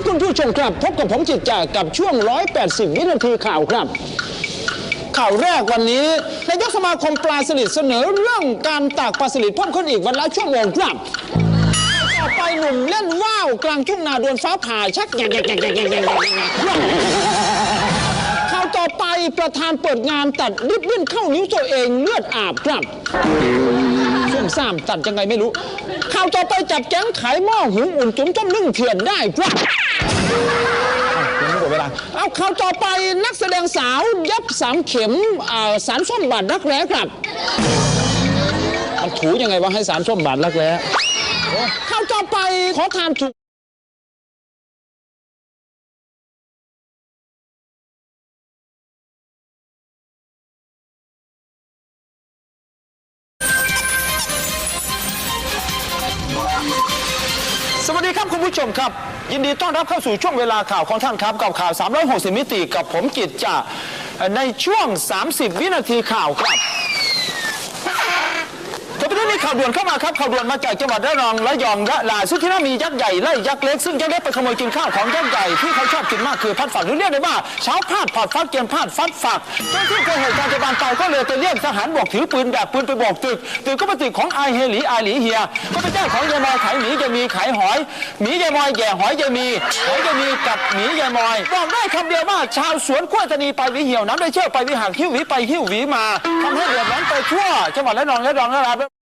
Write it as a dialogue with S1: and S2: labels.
S1: ครับคุณผู้ชมครับพบกับผมจิตจากับช่วง 180 วินาทีข่าวครับ ข่าวแรกวันนี้นายกสมาคมปลาสลิดเสนอเรื่องการตากปลาสลิดเพิ่มขึ้นอีกวันละชั่วโมงครับต่อไปหนุ่มเล่นว่าวกลางทุ่งนาโดนฟ้าผ่าชักแยกแยกแยกแยกแยกแยข่าวต่อไปประธานเปิดงานตัดริบบิ้นเข้านิ้วตัวเองเลือดอาบครับ มซ่ามตัดยังไงไม่รู้ ข่าวต่อไปจับแก๊งขายหม้อหุงอุ่นจุ๋มต้มนึ่งเถื่อนได้ครับยังไม่หมดเวลา เอาข่าวต่อไปนักแสดงสาวยับสามเข็มอ่าสารส้มบาดรักแร้ครับถูยังไงวะให้สารส้มบาดรักแร้ข่าวต่อไปขอทานถูก สวัสดีครับคุณผู้ชมครับ ยินดีต้อนรับเข้าสู่ช่วงเวลาข่าวของท่านครับกับข่าว 360 มิติกับผมกิจจ่าในช่วง 30 วินาทีข่าวครับ ข่าวด่วนเข้ามาครับข่าวด่วนมาจากจังหวัดระนองและยองระลาซึ่งที่นั่นมียักษ์ใหญ่ไล่ยักษ์เล็กซึ่งยักษ์เล็กไปขโมยกินข้าวของยักษ์ใหญ่ที่เขาชอบกินมากคือพัดฝักหรือเรียกได้ว่าเช้าพลาดพอดฟัดเกียนพลาดฟัดฝักเจ้าที่เกิดเหตุการณ์จะบานปลายก็เลยไปเรียกทหารบกถือปืนแบบปืนไปบอกตึกตึกก็เป็นตึกของไอเฮหลีไอหลีเฮียก็เป็นเจ้าของยายมอยขายหมียายมีขายหอยหมียายมอยแย่หอยยายมีหอยยายมีกับหมียายมอยบอกได้คำเดียวว่าชาวสวนขั้วตะนีไปวิเหี่ยวน้ำได้เชี่ยวไปวิหางหิ้วหวีไปหิ้วหวีมาทำให้เดือดร้อนไปทั่วจังหวัดระนองและรองและรา